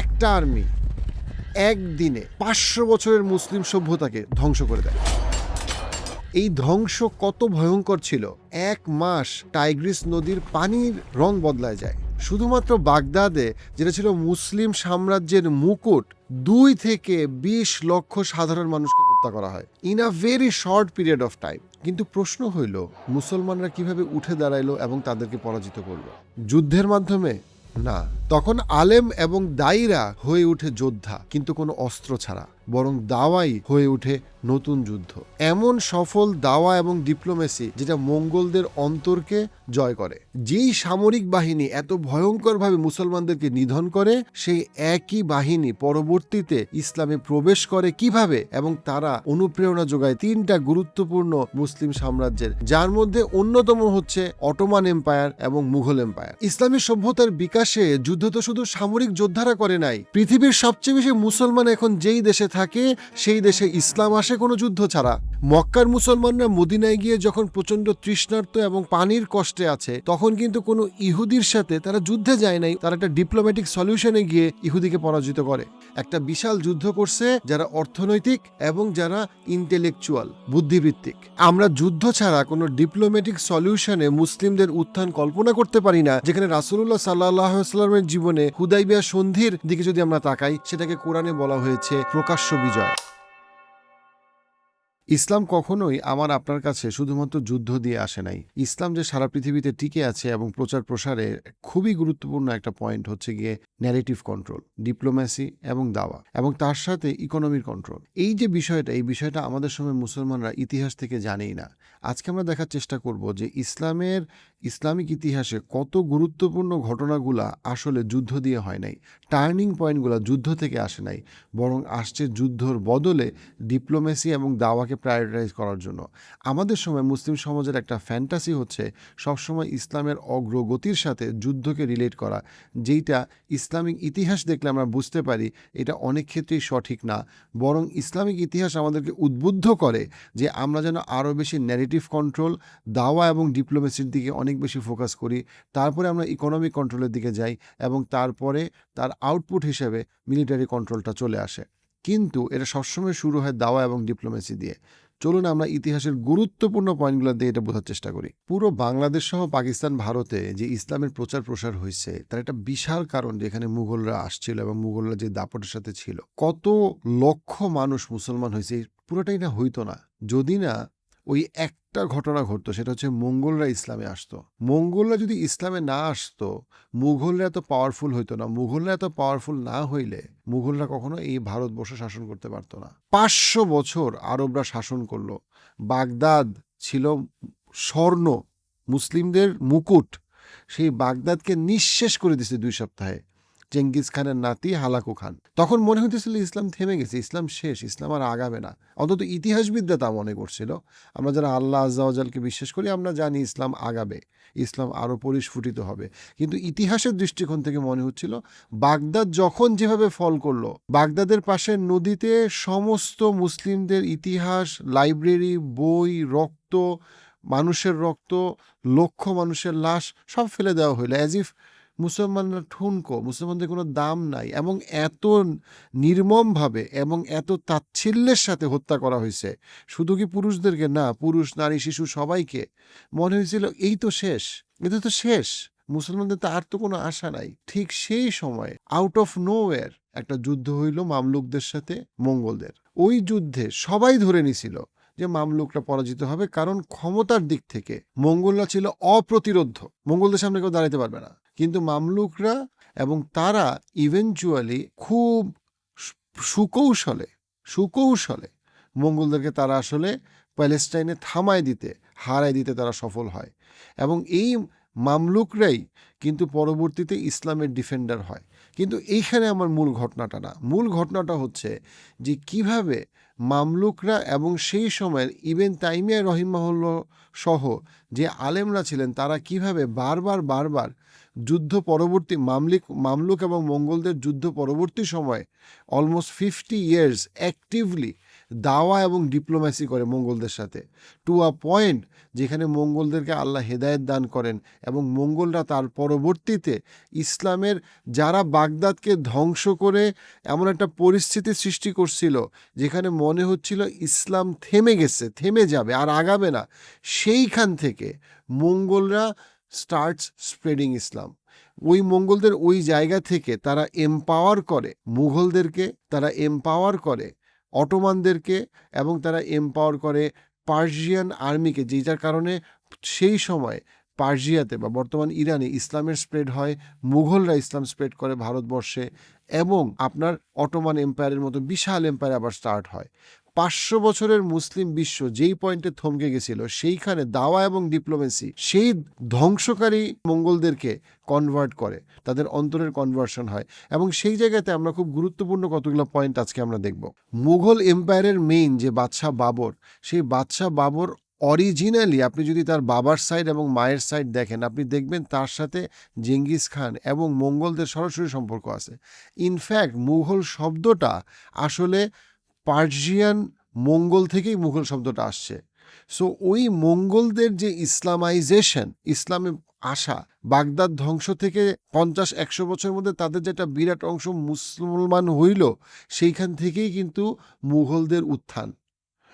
একটা আর্মি একদিনে পাঁচশো বছরের মুসলিম সভ্যতাকে ধ্বংস করে দেয়। এই ধ্বংস কত ভয়ঙ্কর ছিল? এক মাস টাইগ্রিস নদীর পানির রং বদলায় যায়। শুধুমাত্র বাগদাদে, যেটা ছিল মুসলিম সাম্রাজ্যের মুকুট, দুই থেকে বিশ লক্ষ সাধারণ মানুষকে হত্যা করা হয়। In a very short period of time কিন্তু প্রশ্ন হইল, মুসলমানরা কীভাবে উঠে দাঁড়াইলো এবং তাদেরকে পরাজিত করল? যুদ্ধের মাধ্যমে না, তখন আলেম এবং দায়ীরা হয়ে উঠে যোদ্ধা, কিন্তু কোনো অস্ত্র ছাড়া, বরং দাওয়াই হয়ে ওঠে নতুন যুদ্ধ। এমন সফল দাওয়া এবং ডিপ্লোমেসি যেটা মঙ্গলদের অন্তরকে জয় করে। যেই সামরিক বাহিনী এত ভয়ঙ্করভাবে মুসলমানদেরকে নিধন করে, সেই একই বাহিনী পরবর্তীতে ইসলামে প্রবেশ করে কীভাবে এবং তারা অনুপ্রেরণা যোগায় তিনটা গুরুত্বপূর্ণ মুসলিম সাম্রাজ্যের, যার মধ্যে অন্যতম হচ্ছে অটোমান এম্পায়ার এবং মুঘল এম্পায়ার। ইসলামী সভ্যতার বিকাশে যুদ্ধ তো শুধু সামরিক যোদ্ধারা করে নাই। পৃথিবীর সবচেয়ে বেশি মুসলমান এখন যেই দেশে থাকে, সেই দেশে ইসলাম আসে কোনো যুদ্ধ ছাড়া। মক্কার মুসলমানরা মদিনায় গিয়ে যখন প্রচণ্ড তৃষ্ণার্ত এবং পানির কষ্টে আছে, তখন কিন্তু কোনো ইহুদির সাথে তারা যুদ্ধে যায় নাই, তারা একটা ডিপ্লোম্যাটিক সলিউশনে গিয়ে ইহুদিকে পরাজিত করে। একটা বিশাল যুদ্ধ করছে যারা অর্থনৈতিক এবং যারা ইন্টেলেকচুয়াল বুদ্ধিভিত্তিক আমরা যুদ্ধ ছাড়া কোনো ডিপ্লোম্যাটিক সলিউশনে মুসলিমদের উত্থান কল্পনা করতে পারি না, যেখানে রাসুল্লাহ সাল্লাহ সাল্লামের জীবনে হুদাইবিয়া সন্ধির দিকে যদি আমরা তাকাই, সেটাকে কোরআনে বলা হয়েছে প্রকাশ্য বিজয়। ইসলাম কখনোই আমার আপনার কাছে শুধুমাত্র যুদ্ধ দিয়ে আসে নাই। ইসলাম যে সারা পৃথিবীতে টিকে আছে এবং প্রচার প্রসারে খুবই গুরুত্বপূর্ণ একটা পয়েন্ট হচ্ছে গিয়ে ন্যারেটিভ কন্ট্রোল ডিপ্লোম্যাসি এবং দাওয়া এবং তার সাথে ইকোনমির কন্ট্রোল এই যে বিষয়টা, এই বিষয়টা আমাদের সময় মুসলমানরা ইতিহাস থেকে জানেই না। আজকে আমরা দেখার চেষ্টা করব যে ইসলামের ইসলামিক ইতিহাসে কত গুরুত্বপূর্ণ ঘটনাগুলা আসলে যুদ্ধ দিয়ে হয় নাই। টার্নিং পয়েন্টগুলো যুদ্ধ থেকে আসে নাই, বরং আসছে যুদ্ধর বদলে ডিপ্লোমেসি এবং দাওয়াকে প্রায়োরিটাইজ করার জন্য। আমাদের সময় মুসলিম সমাজের একটা ফ্যান্টাসি হচ্ছে সবসময় ইসলামের অগ্রগতির সাথে যুদ্ধকে রিলেট করা, যেইটা ইসলামিক ইতিহাস দেখলে আমরা বুঝতে পারি এটা অনেক ক্ষেত্রেই সঠিক না। বরং ইসলামিক ইতিহাস আমাদেরকে উদ্বুদ্ধ করে যে আমরা যেন আরও বেশি ন্যারেটিভ কন্ট্রোল দাওয়া এবং ডিপ্লোমেসির দিকে অনেক বেশি ফোকাস করি, তারপরে আমরা ইকোনমিক কন্ট্রোলের দিকে যাই এবং তারপরে তার আউটপুট হিসেবে মিলিটারি কন্ট্রোলটা চলে আসে। কিন্তু এটা সবসময় শুরু হয় দাওয়া এবং ডিপ্লোমেসি দিয়ে। চলুন আমরা ইতিহাসের গুরুত্বপূর্ণ পয়েন্টগুলো দিয়ে এটা বোঝার চেষ্টা করি। পুরো বাংলাদেশ সহ পাকিস্তান, ভারতে যে ইসলামের প্রচার প্রসার হয়েছে, তার একটা বিশাল কারণ যে এখানে মুঘলরা আসছিল এবং মুঘলরা যে দাপটের সাথে ছিল। কত লক্ষ মানুষ মুসলমান হয়েছে পুরোটাই না হইতো না। যদি না ওই একটা ঘটনা ঘটতো, সেটা হচ্ছে মঙ্গলরা ইসলামে আসতো। মঙ্গলরা যদি ইসলামে না আসতো, মুঘলরা এত পাওয়ারফুল হইতো না। মুঘলরা এত পাওয়ারফুল না হইলে মুঘলরা কখনো এই ভারতবর্ষ শাসন করতে পারতো না। পাঁচশো বছর আরবরা শাসন করল। বাগদাদ ছিল স্বর্ণ, মুসলিমদের মুকুট। সেই বাগদাদকে নিঃশেষ করে দিছে দুই সপ্তাহে। চেঙ্গিস খানের নাতি হালাকু খান। তখন মনে হইতেছিল ইসলাম থেমে গেছে, ইসলাম শেষ, ইসলাম আর আগাবে না। অন্তত ইতিহাসবিদরা তা মনে করছিল। আমরা যারা আল্লাহ আজ্জাওয়াজালকে বিশ্বাস করি, আমরা জানি ইসলাম আগাবে, ইসলাম আরও পরিস্ফুটিত হবে। কিন্তু ইতিহাসের দৃষ্টিকোণ থেকে মনে হচ্ছিল, বাগদাদ যখন যেভাবে ফল করল, বাগদাদের পাশের নদীতে সমস্ত মুসলিমদের ইতিহাস, লাইব্রেরি, বই, রক্ত, মানুষের রক্ত, লক্ষ মানুষের লাশ সব ফেলে দেওয়া হইল অ্যাজ ইফ মুসলমানরা ঠুনকো, মুসলমানদের কোনো দাম নাই এবং এত নির্মমভাবে এবং এত তাচ্ছিল্যের সাথে হত্যা করা হয়েছে। শুধু কি পুরুষদেরকে? না, পুরুষ, নারী, শিশু সবাইকে। মনে হয়েছিল, এই তো শেষ এটা তো শেষ। মুসলমানদের তো আর তো কোনো আশা নাই। ঠিক সেই সময় আউট অফ নোওয়্যার একটা যুদ্ধ হইল মামলুকদের সাথে, মঙ্গলদের। ওই যুদ্ধে সবাই ধরে নিছিল যে মামলুকরা পরাজিত হবে, কারণ ক্ষমতার দিক থেকে মঙ্গলরা ছিল অপ্রতিরোধ্য। মঙ্গলদের সামনে কেউ দাঁড়াতে পারবে না। কিন্তু মামলুকরা এবং তারা ইভেনচুয়ালি খুব সুকৌশলে সুকৌশলে মঙ্গলদেরকে তারা আসলে প্যালেস্টাইনে থামায় দিতে, হারায় দিতে তারা সফল হয়। এবং এই মামলুকরাই কিন্তু পরবর্তীতে ইসলামের ডিফেন্ডার হয়। কিন্তু এইখানে আমার মূল ঘটনাটা না। মূল ঘটনাটা হচ্ছে যে কীভাবে মামলুকরা এবং সেই সময়ের ইবেন তাইমিয়া রহিমাহুল্ল সহ যে আলেমরা ছিলেন, তারা কীভাবে বারবার বারবার যুদ্ধ পরবর্তী মামলিক, মামলুক এবং মঙ্গলদের যুদ্ধ পরবর্তী সময়ে অলমোস্ট ফিফটি ইয়ার্স অ্যাক্টিভলি দাওয়া এবং ডিপ্লোম্যাসি করে মঙ্গলদের সাথে। টু আ পয়েন্ট যেখানে মঙ্গলদেরকে আল্লাহ হেদায়েত দান করেন এবং মঙ্গলরা তার পরবর্তীতে ইসলামের যারা বাগদাদকে ধ্বংস করে এমন একটা পরিস্থিতি সৃষ্টি করছিল, যেখানে মনে হচ্ছিল ইসলাম থেমে গেছে, থেমে যাবে, আর আগাবে না, সেইখান থেকে মঙ্গলরা স্টার্টস স্প্রেডিং ইসলাম ওই মঙ্গলদের ওই জায়গা থেকে তারা এম্পাওয়ার করে, মুঘলদেরকে তারা এম্পাওয়ার করে, অটোমানদেরকে এবং তারা এম্পাওয়ার করে পার্সিয়ান আর্মিকে যেটার কারণে সেই সময় পার্সিয়াতে বা বর্তমান ইরানে ইসলামের স্প্রেড হয়, মুঘলরা ইসলাম স্প্রেড করে ভারতবর্ষে এবং আপনার অটোমান এম্পায়ারের মতো বিশাল এম্পায়ার আবার স্টার্ট হয়। পাঁচশো বছরের মুসলিম বিশ্ব যেই পয়েন্টে থমকে গেছিল, সেইখানে দাওয়া এবং ডিপ্লোমেসি সেই ধ্বংসকারী মঙ্গলদেরকে কনভার্ট করে। তাদের অন্তরের কনভার্সন হয় এবং সেই জায়গাতে আমরা খুব গুরুত্বপূর্ণ কতগুলো পয়েন্ট আজকে আমরা দেখব। মুঘল এম্পায়ারের মেইন যে বাদশাহ বাবর, সেই বাদশাহ বাবর অরিজিনালি আপনি যদি তার বাবার সাইড এবং মায়ের সাইড দেখেন, আপনি দেখবেন তার সাথে জেঙ্গিস খান এবং মঙ্গলদের সরাসরি সম্পর্ক আছে। ইনফ্যাক্ট মুঘল শব্দটা আসলে পার্সিয়ান মঙ্গল থেকেই মুঘল শব্দটা আসছে। সো ওই মঙ্গলদের যে ইসলামাইজেশন, ইসলামে আসা, বাগদাদ ধ্বংস থেকে পঞ্চাশ, একশো বছরের মধ্যে তাদের যেটা বিরাট অংশ মুসলমান হইল, সেইখান থেকেই কিন্তু মুঘলদের উত্থান।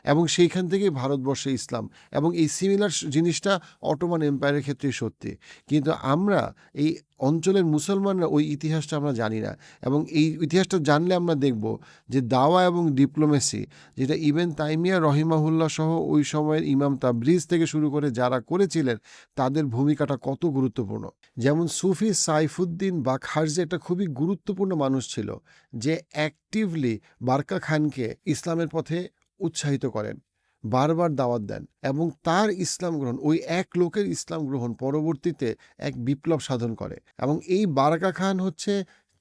এবং সেইখান থেকেই ভারতবর্ষে ইসলাম। এবং এই সিমিলার জিনিসটা অটোমান এম্পায়ারের ক্ষেত্রে সত্যি। কিন্তু আমরা এই অঞ্চলের মুসলমানরা ওই ইতিহাসটা আমরা জানি না। এবং এই ইতিহাসটা জানলে আমরা দেখব যে দাওয়া এবং ডিপ্লোমেসি যেটা ইভেন তাইমিয়া রহিমাহুল্লাহ সহ ওই সময়ের ইমাম তাবরিজ থেকে শুরু করে যারা করেছিলেন, তাদের ভূমিকাটা কত গুরুত্বপূর্ণ। যেমন সুফি সাইফুদ্দিন বা খারজি একটা খুবই গুরুত্বপূর্ণ মানুষ ছিল, যে অ্যাক্টিভলি বারকা খানকে ইসলামের পথে উৎসাহিত করেন, বারবার দাওয়াত দেন এবং তার ইসলাম গ্রহণ, ওই এক লোকের ইসলাম গ্রহণ পরবর্তীতে এক বিপ্লব সাধন করে এবং এই বারাকা খান হচ্ছে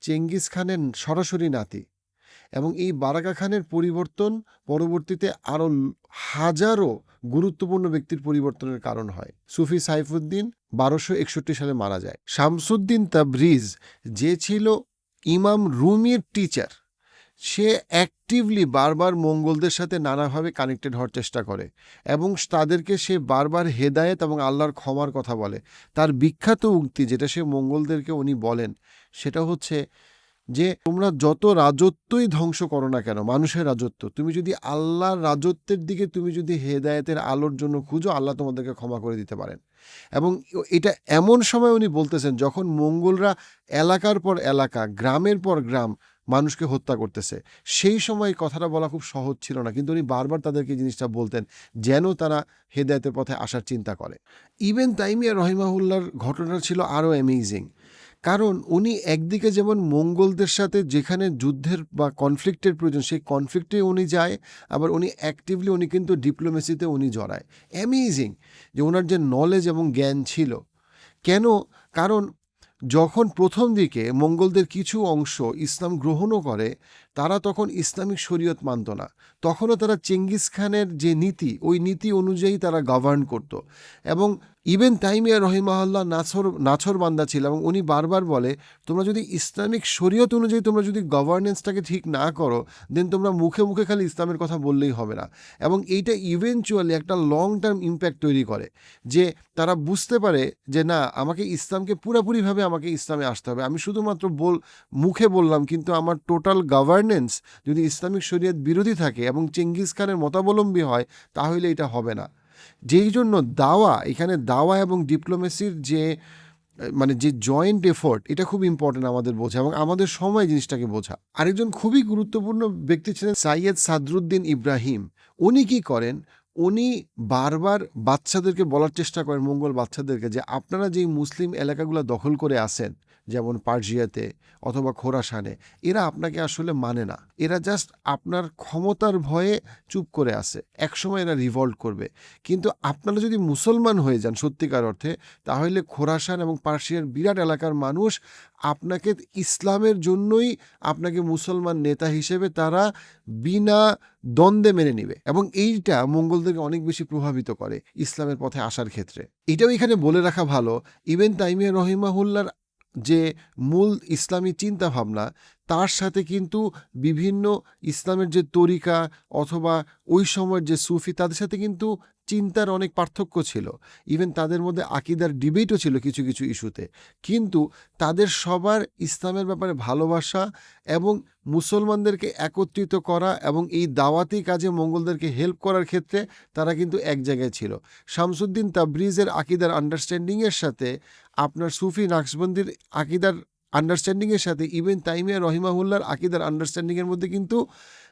চেঙ্গিস খানের সরাসরি নাতি এবং এই বারাকা খানের পরিবর্তন পরবর্তীতে আরও হাজারো গুরুত্বপূর্ণ ব্যক্তির পরিবর্তনের কারণ হয়। সুফি সাইফুদ্দিন বারোশো একষট্টি সালে মারা যায়। শামসুদ্দিন তাবরিজ যে ছিল ইমাম রুমির টিচার সে অ্যাক্টিভলি বারবার মঙ্গলদের সাথে নানাভাবে কানেক্টেড হওয়ার চেষ্টা করে এবং তাদেরকে সে বারবার হেদায়েত এবং আল্লাহর ক্ষমার কথা বলে। তার বিখ্যাত উক্তি যেটা সে মঙ্গলদেরকে উনি বলেন, সেটা হচ্ছে যে, তোমরা যত রাজত্বই ধ্বংস করো না কেন, মানুষের রাজত্ব, তুমি যদি আল্লাহর রাজত্বের দিকে তুমি যদি হেদায়েতের আলোর জন্য খুঁজো, আল্লাহ তোমাদেরকে ক্ষমা করে দিতে পারেন। এবং এটা এমন সময় উনি বলতেছেন, যখন মঙ্গলরা এলাকার পর এলাকা, গ্রামের পর গ্রাম মানুষকে হত্যা করতেছে। সেই সময় কথাটা বলা খুব সহজ ছিল না, কিন্তু উনি বারবার তাদেরকে জিনিসটা বলতেন, যেন তারা হেদায়তের পথে আসার চিন্তা করে। ইভেন তাইমিয়া রহিমাহুল্লার ঘটনা ছিল আরও অ্যামেজিং কারণ উনি একদিকে যেমন মঙ্গলদের সাথে যেখানে যুদ্ধের বা কনফ্লিক্টের প্রয়োজন, সেই কনফ্লিক্টে উনি যায়, আবার উনি অ্যাক্টিভলি উনি কিন্তু ডিপ্লোমেসিতে উনি জড়ায়। অ্যামেজিং যে ওনার যে নলেজ এবং জ্ঞান ছিল। কেন? কারণ যখন প্রথম দিকে মঙ্গলদের কিছু অংশ ইসলাম গ্রহণও করে, তারা তখন ইসলামিক শরীয়ত মানত না। তখনও তারা চেঙ্গিস খানের যে নীতি, ওই নীতি অনুযায়ী তারা গভর্ন করত। এবং ইভেন তাইমিয়া রহিমাল্লাহ নাছর নাছর বান্দা ছিল এবং উনি বারবার বলে, তোমরা যদি ইসলামিক শরীয়ত অনুযায়ী তোমরা যদি গভর্নেন্সটাকে ঠিক না করো দেন তোমরা মুখে মুখে খালি ইসলামের কথা বললেই হবে না। এবং এইটা ইভেনচুয়ালি একটা লং টার্ম ইম্প্যাক্ট তৈরি করে, যে তারা বুঝতে পারে যে, না, আমাকে ইসলামকে পুরোপুরিভাবে আমাকে ইসলামে আসতে হবে। আমি শুধুমাত্র বল, মুখে বললাম, কিন্তু আমার টোটাল গভর্নেন্স যদি ইসলামিক শরীয়ত বিরোধী থাকে এবং চেঙ্গিস খানের মতাবলম্বী হয়, তাহলে এটা হবে না। যেই জন্য দাওয়া, এখানে দাওয়া এবং ডিপ্লোমেসির যে মানে যে জয়েন্ট এফোর্ট এটা খুব ইম্পর্টেন্ট আমাদের বোঝা এবং আমাদের সময় জিনিসটাকে বোঝা। আরেকজন খুবই গুরুত্বপূর্ণ ব্যক্তি ছিলেন সাইয়েদ সাদরুদ্দিন ইব্রাহিম। উনি কি করেন? উনি বারবার বাচ্চাদেরকে বলার চেষ্টা করেন, মঙ্গল বাচ্চাদেরকে, যে আপনারা যেই মুসলিম এলাকাগুলো দখল করে আসেন যেমন পার্জিয়াতে অথবা খোরাসানে, এরা আপনাকে আসলে মানে না। এরা জাস্ট আপনার ক্ষমতার ভয়ে চুপ করে আসে একসময় এরা রিভল্ট করবে। কিন্তু আপনারা যদি মুসলমান হয়ে যান সত্যিকার অর্থে, তাহলে খোরাসান এবং পার্সিয়ার বিরাট এলাকার মানুষ আপনাকে ইসলামের জন্যই আপনাকে মুসলমান নেতা হিসেবে তারা বিনা দ্বন্দ্বে মেনে নিবে এবং এইটা মঙ্গলদেরকে অনেক বেশি প্রভাবিত করে ইসলামের পথে আসার ক্ষেত্রে। এটাও এখানে বলে রাখা ভালো। ইভেন তাইমিয়া রহিমাহুল্লার যে মূল ইসলামী চিন্তাভাবনা, তার সাথে কিন্তু বিভিন্ন ইসলামের যে তরিকা অথবা ওই সময়ের যে সুফি, তাদের সাথে কিন্তু চিন্তার অনেক পার্থক্য ছিল। ইভেন তাদের মধ্যে আকিদার ডিবেটও ছিল কিছু কিছু ইস্যুতে কিন্তু তাদের সবার ইসলামের ব্যাপারে ভালোবাসা এবং মুসলমানদেরকে একত্রিত করা এবং এই দাওয়াতি কাজে মঙ্গলদেরকে হেল্প করার ক্ষেত্রে তারা কিন্তু এক জায়গায় ছিল। শামসুদ্দিন তাবরিজের আকিদার আন্ডারস্ট্যান্ডিংয়ের সাথে, আপনার সুফি নাকশবন্দির আকিদার আন্ডারস্ট্যান্ডিংয়ের সাথে ইভেন তাইমিয়া রহিমাহুল্লার আকিদার আন্ডারস্ট্যান্ডিংয়ের মধ্যে কিন্তু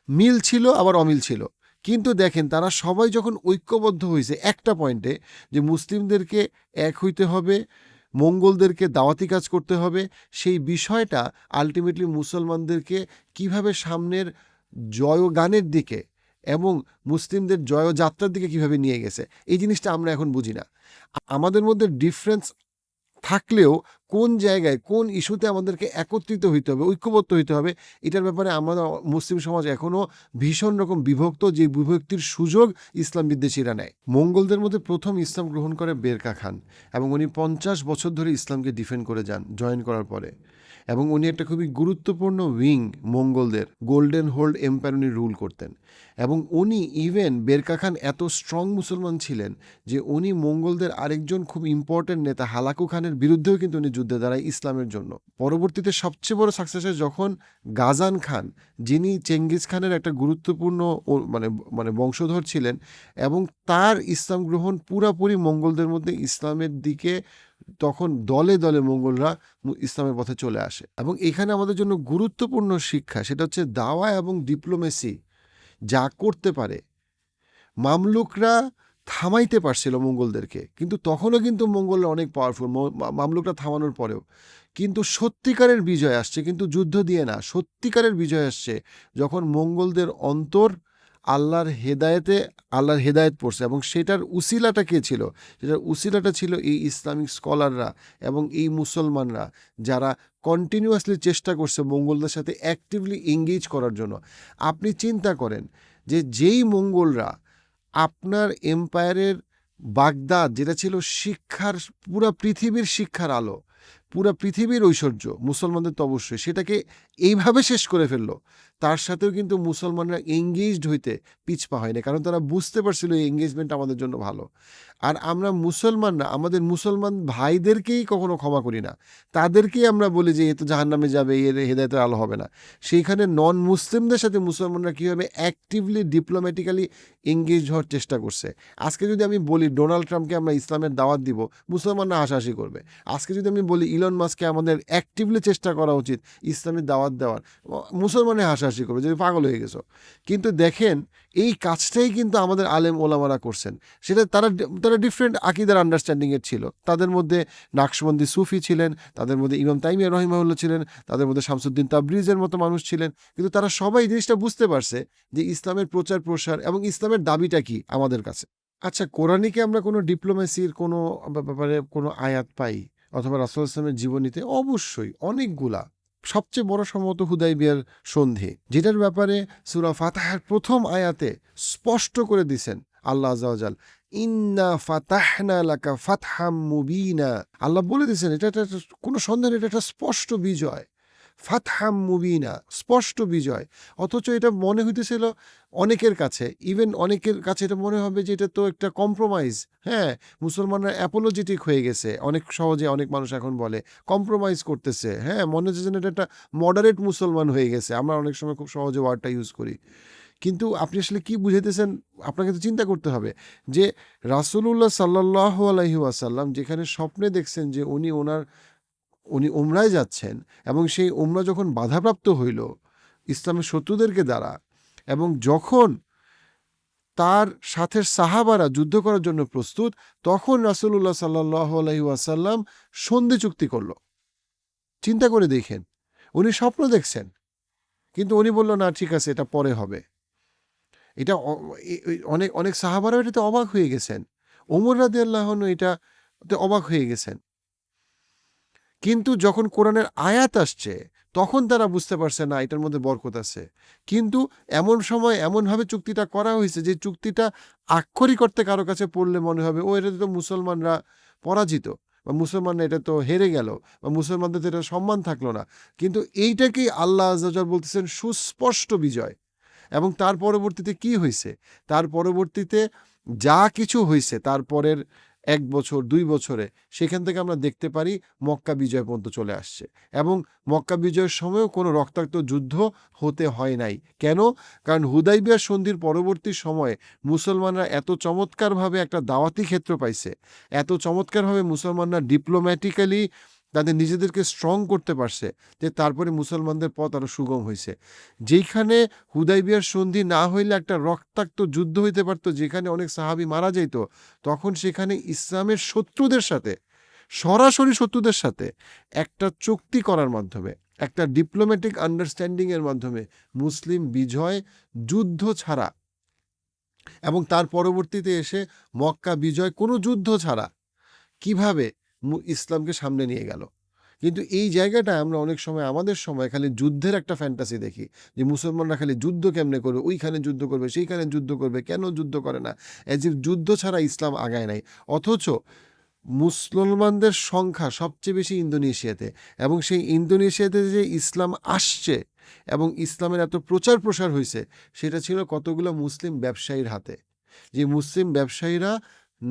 মিল ছিল, আবার অমিল ছিল। কিন্তু দেখেন, তারা সবাই যখন ঐক্যবদ্ধ হয়েছে একটা পয়েন্টে যে মুসলিমদেরকে এক হইতে হবে, মঙ্গলদেরকে দাওয়াতি কাজ করতে হবে, সেই বিষয়টা আলটিমেটলি মুসলমানদেরকে কীভাবে সামনের জয়গানের দিকে এবং মুসলিমদের জয়যাত্রার দিকে কীভাবে নিয়ে গেছে, এই জিনিসটা আমরা এখন বুঝি না। আমাদের মধ্যে ডিফারেন্স থাকলেও কোন জায়গায়, কোন ইস্যুতে আমাদেরকে একত্রিত হইতে হবে, ঐক্যবদ্ধ হইতে হবে, এটার ব্যাপারে আমরা মুসলিম সমাজ এখনও ভীষণ রকম বিভক্ত যে বিভক্তির সুযোগ ইসলাম বিদ্বেষীরা নেয়। মঙ্গলদের মধ্যে প্রথম ইসলাম গ্রহণ করে বেরকা খান এবং উনি পঞ্চাশ বছর ধরে ইসলামকে ডিফেন্ড করে যান জয়েন করার পরে। এবং উনি একটা খুবই গুরুত্বপূর্ণ উইং মঙ্গলদের গোল্ডেন হোল্ড এম্পায়ার উনি রুল করতেন। এবং উনি ইভেন বেরকা খান এত স্ট্রং মুসলমান ছিলেন যে উনি মঙ্গলদের আরেকজন খুব ইম্পর্টেন্ট নেতা হালাকু খানের বিরুদ্ধেও কিন্তু উনি যুদ্ধে দাঁড়ায় ইসলামের জন্য। পরবর্তীতে সবচেয়ে বড় সাকসেস হয় যখন গাজান খান, যিনি চেঙ্গিস খানের একটা গুরুত্বপূর্ণ মানে মানে বংশধর ছিলেন এবং তার ইসলাম গ্রহণ পুরাপুরি মঙ্গলদের মধ্যে ইসলামের দিকে তখন দলে দলে মঙ্গলরা ইসলামের পথে চলে আসে। এবং এখানে আমাদের জন্য গুরুত্বপূর্ণ শিক্ষা, সেটা হচ্ছে দাওয়া এবং ডিপ্লোমেসি যা করতে পারে। মামলুকরা থামাইতে পারছিল মঙ্গলদেরকে, কিন্তু তখনও কিন্তু মঙ্গলরা অনেক পাওয়ারফুল মামলুকরা থামানোর পরেও। কিন্তু সত্যিকারের বিজয় আসছে, কিন্তু যুদ্ধ দিয়ে না, সত্যিকারের বিজয় আসছে যখন মঙ্গলদের অন্তর আল্লাহর হেদায়েতে আল্লাহর হেদায়েত পড়ছে এবং সেটার উসিলাটা কে ছিল? সেটার উসিলাটা ছিল এই ইসলামিক স্কলাররা এবং এই মুসলমানরা যারা কন্টিনিউয়াসলি চেষ্টা করছে মঙ্গলদের সাথে অ্যাক্টিভলি এঙ্গেজ করার জন্য। আপনি চিন্তা করেন যে যেই মঙ্গলরা আপনার এম্পায়ারের বাগদাদ, যেটা ছিল শিক্ষার, পুরা পৃথিবীর শিক্ষার আলো, পুরা পৃথিবীর ঐশ্বর্য, মুসলমানদের তো অবশ্যই, সেটাকে এইভাবে শেষ করে ফেলল। তার সাথেও কিন্তু মুসলমানরা এঙ্গেজড হইতে পিছপা হয়নি, কারণ তারা বুঝতে পারছিল এই এঙ্গেজমেন্ট আমাদের জন্য ভালো। আর আমরা মুসলমানরা, আমাদের মুসলমান ভাইদেরকেই কখনো ক্ষমা করি না। তাদেরকেই আমরা বলি যে, এ তো জাহান্নামে যাবে এর হেদায়তের আলো হবে না। সেইখানে নন মুসলিমদের সাথে মুসলমানরা কীভাবে অ্যাক্টিভলি ডিপ্লোম্যাটিক্যালি এঙ্গেজ হওয়ার চেষ্টা করছে। আজকে যদি আমি বলি ডোনাল্ড ট্রাম্পকে আমরা ইসলামের দাওয়াত দিব, মুসলমানরা হাসাহাসি করবে। আজকে যদি আমি বলি ইলন মাস্ককে আমাদের অ্যাক্টিভলি চেষ্টা করা উচিত ইসলামের দাওয়াত দেওয়ার মুসলমানের হাসাহাসি করবে যে পাগল হয়ে গেছো। কিন্তু দেখেন, এই কাজটাই কিন্তু আমাদের আলেম ওলামারা করছেন। সেটা তারা তারা ডিফারেন্ট আকিদার আন্ডারস্ট্যান্ডিংয়ের ছিল। তাদের মধ্যে নাকশবন্দি সুফি ছিলেন, তাদের মধ্যে ইমাম তাইমিয়া রহিমাউল্লাহ ছিলেন, তাদের মধ্যে শামসুদ্দিন তাবরিজের মতো মানুষ ছিলেন। কিন্তু তারা সবাই জিনিসটা বুঝতে পারছে যে ইসলামের প্রচার প্রসার এবং ইসলামের দাবিটা কি আমাদের কাছে। আচ্ছা কোরআনিকে আমরা কোনো ডিপ্লোমেসির কোনো ব্যাপারে কোনো আয়াত পাই? অথবা রাসুল ইসলামের জীবনীতে? অবশ্যই, অনেকগুলা। সবচেয়ে বড় সম্ভবত হুদাই বিয়ার সন্ধি যেটার ব্যাপারে সুরা ফাতাহের প্রথম আয়াতে স্পষ্ট করে দিছেন আল্লাহ আজাল ইন্না ফাতাহনা লাকা ফাতহাম মুবিনা। আল্লাহ বলে দিয়েছেন এটা একটা কোনো সন্দেহ নেই, এটা একটা স্পষ্ট বিজয়। ফাতহাম মুবিনা, স্পষ্ট বিজয়। অথচ এটা মনে হইতেছিল অনেকের কাছে। ইভেন অনেকের কাছে এটা মনে হবে যে এটা তো একটা কম্প্রোমাইজ হ্যাঁ মুসলমানরা অ্যাপোলজেটিক হয়ে গেছে। অনেক সহজে অনেক মানুষ এখন বলে কম্প্রোমাইজ করতেছে। হ্যাঁ মনে হচ্ছে যেন এটা একটা মডারেট মুসলমান হয়ে গেছে। আমরা অনেক সময় খুব সহজে ওয়ার্ডটা ইউজ করি। কিন্তু আপনি আসলে কি বুঝাইতেছেন? আপনাকে তো চিন্তা করতে হবে যে রাসুলুল্লাহ সাল্লাহ আলহি ওয়াসাল্লাম যেখানে স্বপ্নে দেখছেন যে উনি ওনার উনি উমরায় যাচ্ছেন এবং সেই উমরা যখন বাধাপ্রাপ্ত হইল ইসলামের শত্রুদেরকে দ্বারা এবং যখন তার সাথে সাহাবারা যুদ্ধ করার জন্য প্রস্তুত, তখন রাসুল্লাহ সাল্লাহ আলহি ওয়াসাল্লাম সন্ধি চুক্তি করল। চিন্তা করে দেখেন, উনি স্বপ্ন দেখছেন, কিন্তু উনি বলল, না, ঠিক আছে, এটা পরে হবে। এটা অনেক অনেক সাহাবারা এটাতে অবাক হয়ে গেছেন। ওমর রাদি আল্লাহন এটাতে অবাক হয়ে গেছেন। কিন্তু যখন কোরআনের আয়াত আসছে, তখন তারা বুঝতে পারছে, না, এটার মধ্যে বরকত আছে। কিন্তু এমন সময় এমনভাবে চুক্তিটা করা হয়েছে যে চুক্তিটা আক্ষরিক অর্থে কারও কাছে পড়লে মনে হবে, ও, এটা তো মুসলমানরা পরাজিত বা মুসলমানরা এটা তো হেরে গেল বা মুসলমানদের তো এটা সম্মান থাকল না। কিন্তু এইটাকেই আল্লাহ আজাল বলতেছেন সুস্পষ্ট বিজয়। এবং তার পরবর্তীতে কি হয়েছে? তার পরবর্তীতে যা কিছু হয়েছে, তারপরের এক বছর, দুই বছরে সেখান থেকে আমরা দেখতে পারি মক্কা বিজয় পর্যন্ত চলে আসছে এবং মক্কা বিজয়ের সময়ও কোনো রক্তাক্ত যুদ্ধ হতে হয় নাই। কেন? কারণ হুদাইবিয়া সন্ধির পরবর্তী সময়ে মুসলমানরা এত চমৎকারভাবে একটা দাওয়াতি ক্ষেত্র পাইছে। এত চমৎকারভাবে মুসলমানরা ডিপ্লোম্যাটিক্যালি তাদের নিজেদেরকে স্ট্রং করতে পারছে যে তারপরে মুসলমানদের পথ আরও সুগম হয়েছে। যেইখানে হুদাইবিয়ার সন্ধি না হইলে একটা রক্তাক্ত যুদ্ধ হইতে পারতো, যেখানে অনেক সাহাবি মারা যেত তখন সেখানে ইসলামের শত্রুদের সাথে, সরাসরি শত্রুদের সাথে একটা চুক্তি করার মাধ্যমে, একটা ডিপ্লোম্যাটিক আন্ডারস্ট্যান্ডিংয়ের মাধ্যমে মুসলিম বিজয় যুদ্ধ ছাড়া এবং তার পরবর্তীতে এসে মক্কা বিজয় কোনো যুদ্ধ ছাড়া, কীভাবে ইসলামকে সামনে নিয়ে গেল। কিন্তু এই জায়গাটা আমরা অনেক সময়, আমাদের সময় খালি যুদ্ধের একটা ফ্যান্টাসি দেখি যে মুসলমানরা খালি যুদ্ধ কেমনে করবে? ওইখানে যুদ্ধ করবে, সেইখানে যুদ্ধ করবে, কেন যুদ্ধ করে না? এজ ইফ যুদ্ধ ছাড়া ইসলাম আগায় নাই। অথচ মুসলমানদের সংখ্যা সবচেয়ে বেশি ইন্দোনেশিয়াতে এবং সেই ইন্দোনেশিয়াতে যে ইসলাম আসছে এবং ইসলামের এত প্রচার প্রসার হয়েছে সেটা ছিল কতগুলো মুসলিম ব্যবসায়ীর হাতে। যে মুসলিম ব্যবসায়ীরা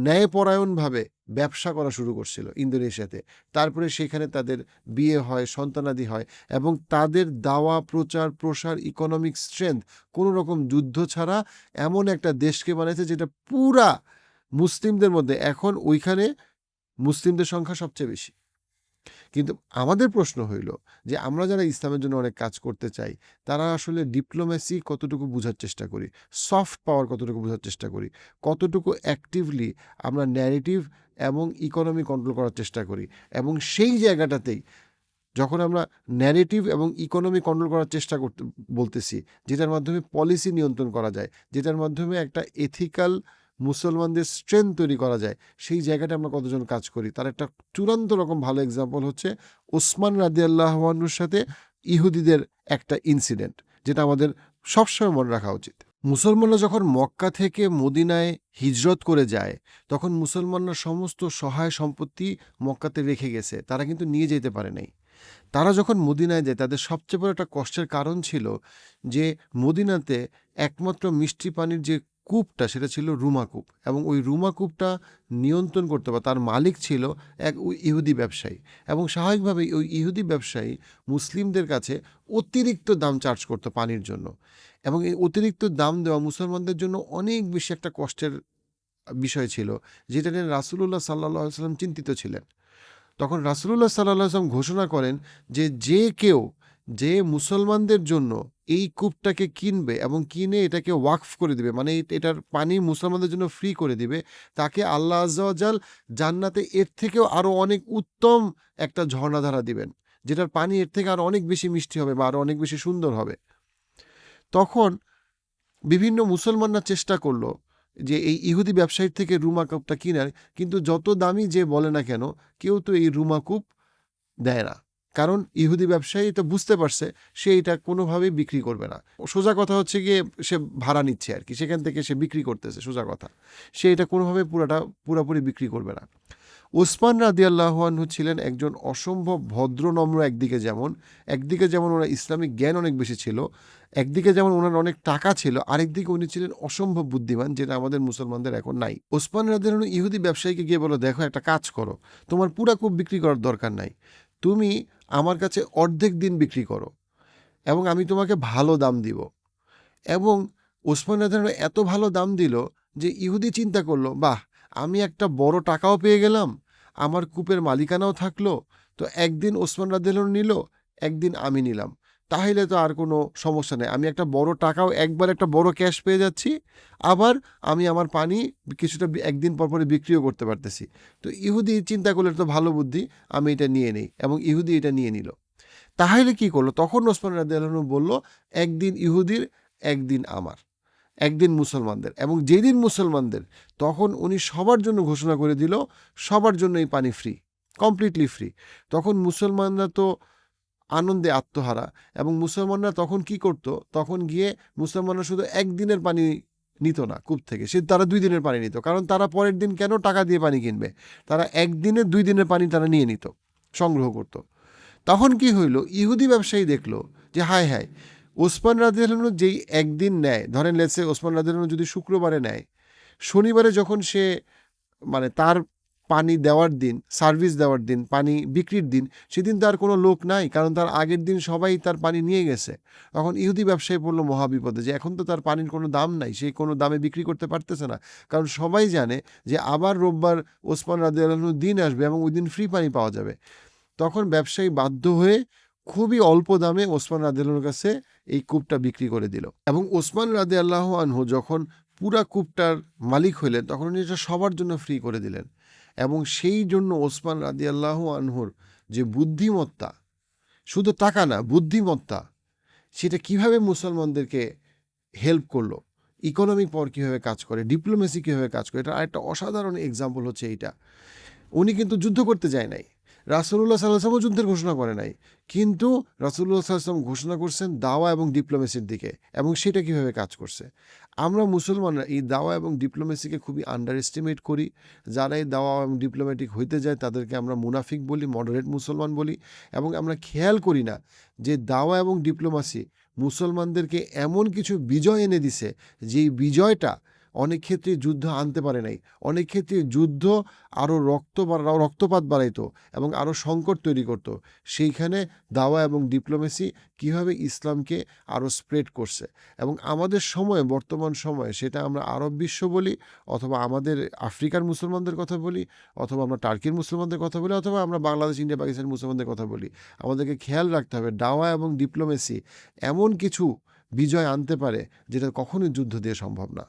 ন্যায়পরায়ণভাবে ব্যবসা করা শুরু করছিল ইন্দোনেশিয়াতে। তারপরে সেখানে তাদের বিয়ে হয়, সন্তানাদি হয় এবং তাদের দাওয়া, প্রচার, প্রসার ইকোনমিক স্ট্রেংথ কোনো রকম যুদ্ধ ছাড়া এমন একটা দেশকে বানিয়েছে যেটা পুরা মুসলিমদের মধ্যে, এখন ওইখানে মুসলিমদের সংখ্যা সবচেয়ে বেশি। কিন্তু আমাদের প্রশ্ন হইল যে, আমরা যারা ইসলামের জন্য অনেক কাজ করতে চাই, তারা আসলে ডিপ্লোম্যাসি কতটুকু বোঝার চেষ্টা করি? সফট পাওয়ার কতটুকু বোঝার চেষ্টা করি? কতটুকু অ্যাক্টিভলি আমরা ন্যারেটিভ এবং ইকোনমি কন্ট্রোল করার চেষ্টা করি? এবং সেই জায়গাটাতেই যখন আমরা ন্যারেটিভ এবং ইকোনমি কন্ট্রোল করার চেষ্টা করতে বলতেছি, যেটার মাধ্যমে পলিসি নিয়ন্ত্রণ করা যায়, যেটার মাধ্যমে একটা এথিক্যাল মুসলমানদের স্ট্রেংথ তৈরি করা যায়। সেই জায়গাটা আমরা কতজন কাজ করি? তার একটা চূড়ান্ত রকম ভালো এক্সাম্পল হচ্ছে ওসমান রাদি আল্লাহনুর সাথে ইহুদিদের একটা ইনসিডেন্ট যেটা আমাদের সবসময় মনে রাখা উচিত। মুসলমানরা যখন মক্কা থেকে মদিনায় হিজরত করে যায়, তখন মুসলমানরা সমস্ত সহায় সম্পত্তি মক্কাতে রেখে গেছে। তারা কিন্তু নিয়ে যেতে পারে নাই। তারা যখন মদিনায় যায়, তাদের সবচেয়ে বড় একটা কষ্টের কারণ ছিল যে মদিনাতে একমাত্র মিষ্টি পানির যে কূপটা সেটা ছিল রুমা কূপ এবং ওই রুমা কূপটা নিয়ন্ত্রণ করতে বা তার মালিক ছিল এক ওই ইহুদি ব্যবসায়ী এবং স্বাভাবিকভাবেই ওই ইহুদি ব্যবসায়ী মুসলিমদের কাছে অতিরিক্ত দাম চার্জ করতো পানির জন্য এবং এই অতিরিক্ত দাম দেওয়া মুসলমানদের জন্য অনেক বেশি একটা কষ্টের বিষয় ছিল যেটা নিয়ে রাসুলুল্লাহ সাল্লাহ সাল্লাম চিন্তিত ছিলেন। তখন রাসুলুল্লাহ সাল্লাহ সাল্লাম ঘোষণা করেন যে যে কেউ যে মুসলমানদের জন্য এই কূপটাকে কিনবে এবং কিনে এটাকে ওয়াকফ করে দিবে মানে এটার পানি মুসলমানদের জন্য ফ্রি করে দিবে, তাকে আল্লাহ আজ্জাল জান্নাতে এর থেকেও আরও অনেক উত্তম একটা ঝর্ণাধারা দিবেন, যেটার পানি এর থেকে আরও অনেক বেশি মিষ্টি হবে বা আরও অনেক বেশি সুন্দর হবে। তখন বিভিন্ন মুসলমানরা চেষ্টা করল যে এই ইহুদি ব্যবসায়ীর থেকে রুমা কূপটা কিনার, কিন্তু যত দামি যে বলে না কেন, কেউ তো এই রুমা কূপ দেয় না। কারণ ইহুদি ব্যবসায়ী তো বুঝতে পারছে, সে এটা কোনোভাবেই বিক্রি করবে না। সোজা কথা হচ্ছে গিয়ে সে ভাড়া নিচ্ছে আর কি, সেখান থেকে সে বিক্রি করতেছে, সোজা কথা। সে এটা কোনোভাবে পুরাটা, পুরাপুরি বিক্রি করবে না। ওসমান রাদি আল্লাহানহু ছিলেন একজন অসম্ভব ভদ্রনম্র একদিকে যেমন একদিকে যেমন ওনার ইসলামিক জ্ঞান অনেক বেশি ছিল, একদিকে যেমন ওনার অনেক টাকা ছিল, আরেকদিকে উনি ছিলেন অসম্ভব বুদ্ধিমান, যেটা আমাদের মুসলমানদের এখন নাই। ওসমান রাদিয়াল্লাহু ইহুদি ব্যবসায়ীকে গিয়ে বলো, দেখো, একটা কাজ করো, তোমার পুরা কূপ বিক্রি করার দরকার নাই। তুমি আমার কাছে অর্ধেক দিন বিক্রি করো এবং আমি তোমাকে ভালো দাম দিব। এবং ওসমান রাদিয়াল্লাহু এত ভালো দাম দিল যে ইহুদি চিন্তা করল, বাহ, আমি একটা বড় টাকাও পেয়ে গেলাম, আমার কূপের মালিকানাও থাকল, তো একদিন ওসমান রাদেলন নিল, একদিন আমি নিলাম। তাহলে তো আর কোনো সমস্যা নেই। আমি একটা বড় টাকাও, একবার একটা বড় ক্যাশ পেয়ে যাচ্ছি, আবার আমি আমার পানি কিছুটা একদিন পর পরে বিক্রিও করতে পারতেছি। তো ইহুদি চিন্তা করলে তো ভালো বুদ্ধি, আমি এটা নিয়ে নেই এবং ইহুদি এটা নিয়ে নিল। তাহলে কি করল? তখন ওসমান রাদিয়াল্লাহু বলল, একদিন ইহুদির, একদিন আমার। একদিন মুসলমানদের। এবং যেদিন মুসলমানদের, তখন উনি সবার জন্য ঘোষণা করে দিল, সবার জন্য এই পানি ফ্রি কমপ্লিটলি ফ্রি তখন মুসলমানরা তো আনন্দে আত্মহারা। এবং মুসলমানরা তখন কি করত? তখন গিয়ে মুসলমানরা শুধু একদিনের পানি নিত না কূপ থেকে। সে তারা দুই দিনের পানি নিত। কারণ তারা পরের দিন কেন টাকা দিয়ে পানি কিনবে? তারা একদিনের দুই দিনের পানি তারা নিয়ে নিত, সংগ্রহ করত। তখন কি হইল? ইহুদি ব্যবসায়ী দেখল যে, হায় হায়, ওসমান রাজিয়ালু যেই একদিন নেয়, ধরেন লেটসে ওসমান রাজিয়ালু যদি শুক্রবারে নেয়, শনিবারে যখন সে মানে তার পানি দেওয়ার দিন সার্ভিস দেওয়ার দিন, পানি বিক্রির দিন, সেদিন তার কোনো লোক নাই, কারণ তার আগের দিন সবাই তার পানি নিয়ে গেছে। তখন ইহুদি ব্যবসায়ী পড়ল মহাবিপদে যে এখন তো তার পানির কোনো দাম নাই, সে কোনো দামে বিক্রি করতে পারতেছে না। কারণ সবাই জানে যে আবার রোববার ওসমান রাজিয়ালুর দিন আসবে এবং ওই দিন ফ্রি পানি পাওয়া যাবে। তখন ব্যবসায়ী বাধ্য হয়ে খুবই অল্প দামে ওসমান রাদিয়াল্লাহর কাছে এই কূপটা বিক্রি করে দিল। এবং ওসমান রাদে আল্লাহ আনহু যখন পুরা কূপটার মালিক হইলেন, তখন উনি এটা সবার জন্য ফ্রি করে দিলেন। এবং সেই জন্য ওসমান রাদি আল্লাহ আনহুর যে বুদ্ধিমত্তা, শুধু টাকা না, বুদ্ধিমত্তা, সেটা কীভাবে মুসলমানদেরকে হেল্প করল ইকোনমিক পাওয়ার কীভাবে কাজ করে ডিপ্লোমেসি কীভাবে কাজ করে, এটা আরেকটা অসাধারণ এক্সাম্পল হচ্ছে এইটা। উনি কিন্তু যুদ্ধ করতে যায় নাই রাসুল্লাহ সাল্লাহামও যুদ্ধের ঘোষণা করে নাই, কিন্তু রাসুল্লাহ সাল্লাম ঘোষণা করছেন দাওয়া এবং ডিপ্লোমেসির দিকে, এবং সেটা কীভাবে কাজ করছে। আমরা মুসলমানরা এই দাওয়া এবং ডিপ্লোমেসিকে খুবই আন্ডার এস্টিমেট করি। যারা এই দাওয়া এবং ডিপ্লোম্যাটিক হইতে যায়, তাদেরকে আমরা মুনাফিক বলি মডারেট মুসলমান বলি এবং আমরা খেয়াল করি না যে দাওয়া এবং ডিপ্লোমাসি মুসলমানদেরকে এমন কিছু বিজয় এনে দিছে, যেই বিজয়টা অনেক ক্ষেত্রে যুদ্ধ আনতে পারে নাই। অনেক ক্ষেত্রে যুদ্ধ আরও রক্ত রক্তপাত বাড়াইতো এবং আরও সংকট তৈরি করত। সেইখানে দাওয়া এবং ডিপ্লোমেসি কীভাবে ইসলামকে আরও স্প্রেড করছে এবং আমাদের সময়ে, বর্তমান সময়ে সেটা আমরা আরব বিশ্ব বলি অথবা আমাদের আফ্রিকার মুসলমানদের কথা বলি অথবা আমরা টার্কির মুসলমানদের কথা বলি অথবা আমরা বাংলাদেশ, ইন্ডিয়া পাকিস্তান মুসলমানদের কথা বলি। আমাদেরকে খেয়াল রাখতে হবে দাওয়া এবং ডিপ্লোমেসি এমন কিছু বিজয় আনতে পারে যেটা কখনোই যুদ্ধ দিয়ে সম্ভব না।